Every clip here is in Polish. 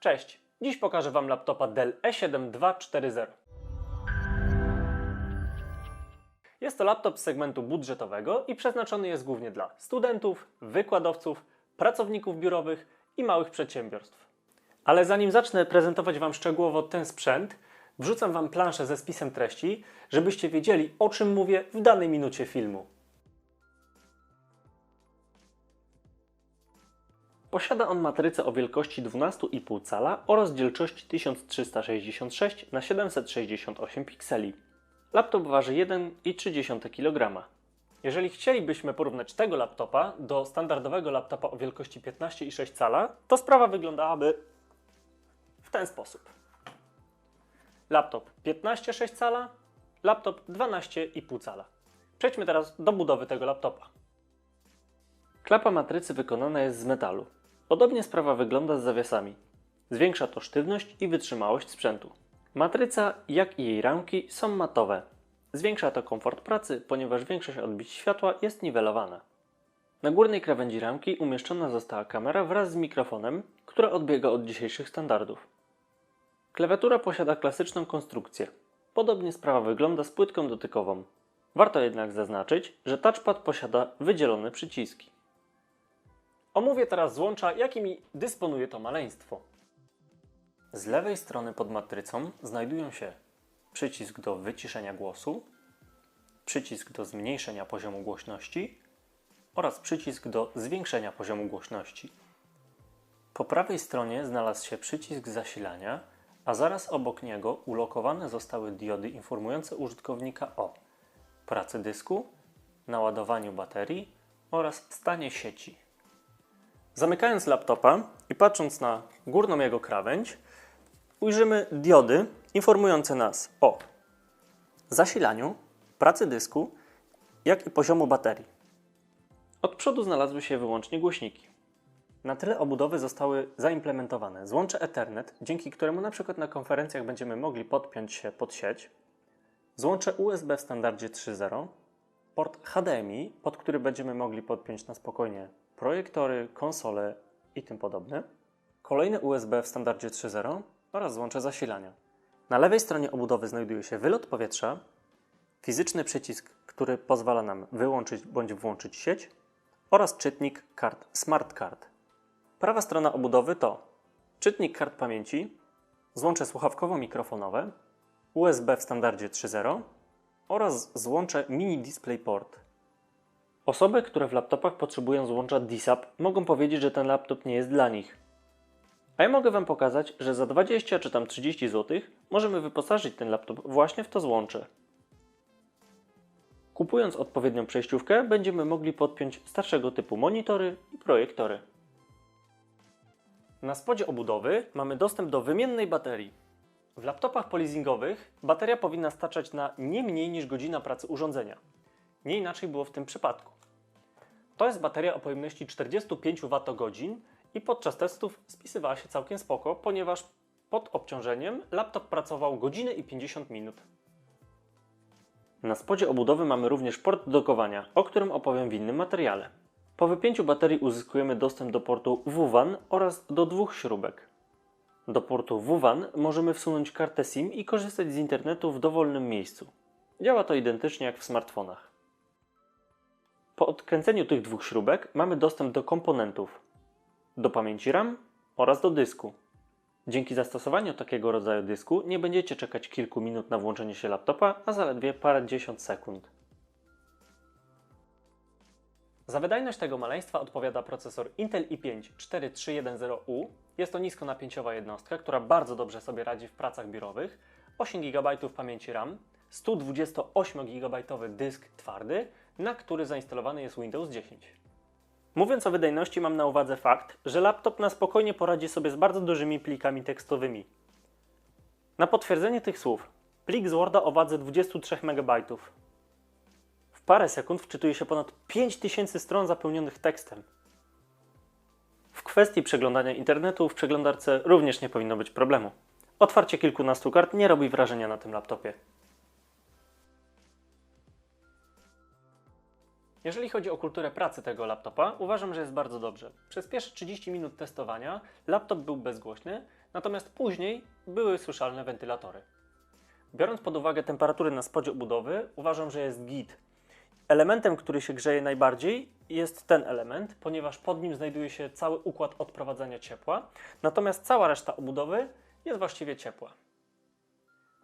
Cześć! Dziś pokażę Wam laptopa Dell E E7 240. Jest to laptop z segmentu budżetowego i przeznaczony jest głównie dla studentów, wykładowców, pracowników biurowych i małych przedsiębiorstw. Ale zanim zacznę prezentować Wam szczegółowo ten sprzęt, wrzucam Wam planszę ze spisem treści, żebyście wiedzieli o czym mówię w danej minucie filmu. Posiada on matrycę o wielkości 12,5 cala o rozdzielczości 1366 na 768 pikseli. Laptop waży 1,3 kg. Jeżeli chcielibyśmy porównać tego laptopa do standardowego laptopa o wielkości 15,6 cala, to sprawa wyglądałaby w ten sposób. Laptop 15,6 cala, laptop 12,5 cala. Przejdźmy teraz do budowy tego laptopa. Klapa matrycy wykonana jest z metalu. Podobnie sprawa wygląda z zawiasami. Zwiększa to sztywność i wytrzymałość sprzętu. Matryca, jak i jej ramki są matowe. Zwiększa to komfort pracy, ponieważ większość odbić światła jest niwelowana. Na górnej krawędzi ramki umieszczona została kamera wraz z mikrofonem, która odbiega od dzisiejszych standardów. Klawiatura posiada klasyczną konstrukcję. Podobnie sprawa wygląda z płytką dotykową. Warto jednak zaznaczyć, że touchpad posiada wydzielone przyciski. Omówię teraz złącza, jakimi dysponuje to maleństwo. Z lewej strony pod matrycą znajdują się przycisk do wyciszenia głosu, przycisk do zmniejszenia poziomu głośności oraz przycisk do zwiększenia poziomu głośności. Po prawej stronie znalazł się przycisk zasilania, a zaraz obok niego ulokowane zostały diody informujące użytkownika o pracy dysku, naładowaniu baterii oraz stanie sieci. Zamykając laptopa i patrząc na górną jego krawędź, ujrzymy diody informujące nas o zasilaniu, pracy dysku, jak i poziomu baterii. Od przodu znalazły się wyłącznie głośniki. Na tyle obudowy zostały zaimplementowane złącze Ethernet, dzięki któremu na przykład na konferencjach będziemy mogli podpiąć się pod sieć, złącze USB w standardzie 3.0, port HDMI, pod który będziemy mogli podpiąć na spokojnie projektory, konsole i tym podobne, kolejny USB w standardzie 3.0 oraz złącze zasilania. Na lewej stronie obudowy znajduje się wylot powietrza, fizyczny przycisk, który pozwala nam wyłączyć bądź włączyć sieć oraz czytnik kart Smart Card. Prawa strona obudowy to czytnik kart pamięci, złącze słuchawkowo-mikrofonowe, USB w standardzie 3.0 oraz złącze Mini DisplayPort. Osoby, które w laptopach potrzebują złącza DISAP, mogą powiedzieć, że ten laptop nie jest dla nich. A ja mogę Wam pokazać, że za 20 czy tam 30 zł możemy wyposażyć ten laptop właśnie w to złącze. Kupując odpowiednią przejściówkę, będziemy mogli podpiąć starszego typu monitory i projektory. Na spodzie obudowy mamy dostęp do wymiennej baterii. W laptopach polizingowych bateria powinna starczać na nie mniej niż godzina pracy urządzenia. Nie inaczej było w tym przypadku. To jest bateria o pojemności 45 Wh i podczas testów spisywała się całkiem spoko, ponieważ pod obciążeniem laptop pracował godzinę i 50 minut. Na spodzie obudowy mamy również port do dokowania, o którym opowiem w innym materiale. Po wypięciu baterii uzyskujemy dostęp do portu WWAN oraz do dwóch śrubek. Do portu WWAN możemy wsunąć kartę SIM i korzystać z internetu w dowolnym miejscu. Działa to identycznie jak w smartfonach. Po odkręceniu tych dwóch śrubek mamy dostęp do komponentów, do pamięci RAM oraz do dysku. Dzięki zastosowaniu takiego rodzaju dysku nie będziecie czekać kilku minut na włączenie się laptopa, a zaledwie parędziesiąt sekund. Za wydajność tego maleństwa odpowiada procesor Intel i5 4310U. Jest to niskonapięciowa jednostka, która bardzo dobrze sobie radzi w pracach biurowych. 8 GB pamięci RAM, 128 GB dysk twardy, na który zainstalowany jest Windows 10. Mówiąc o wydajności, mam na uwadze fakt, że laptop na spokojnie poradzi sobie z bardzo dużymi plikami tekstowymi. Na potwierdzenie tych słów, plik z Worda o wadze 23 MB. W parę sekund wczytuje się ponad 5000 stron zapełnionych tekstem. W kwestii przeglądania internetu w przeglądarce również nie powinno być problemu. Otwarcie kilkunastu kart nie robi wrażenia na tym laptopie. Jeżeli chodzi o kulturę pracy tego laptopa, uważam, że jest bardzo dobrze. Przez pierwsze 30 minut testowania laptop był bezgłośny, natomiast później były słyszalne wentylatory. Biorąc pod uwagę temperatury na spodzie obudowy, uważam, że jest git. Elementem, który się grzeje najbardziej, jest ten element, ponieważ pod nim znajduje się cały układ odprowadzania ciepła, natomiast cała reszta obudowy jest właściwie ciepła.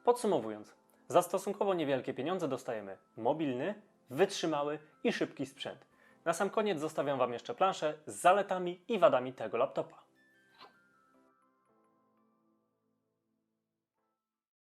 Podsumowując, za stosunkowo niewielkie pieniądze dostajemy mobilny, wytrzymały i szybki sprzęt. Na sam koniec zostawiam Wam jeszcze planszę z zaletami i wadami tego laptopa.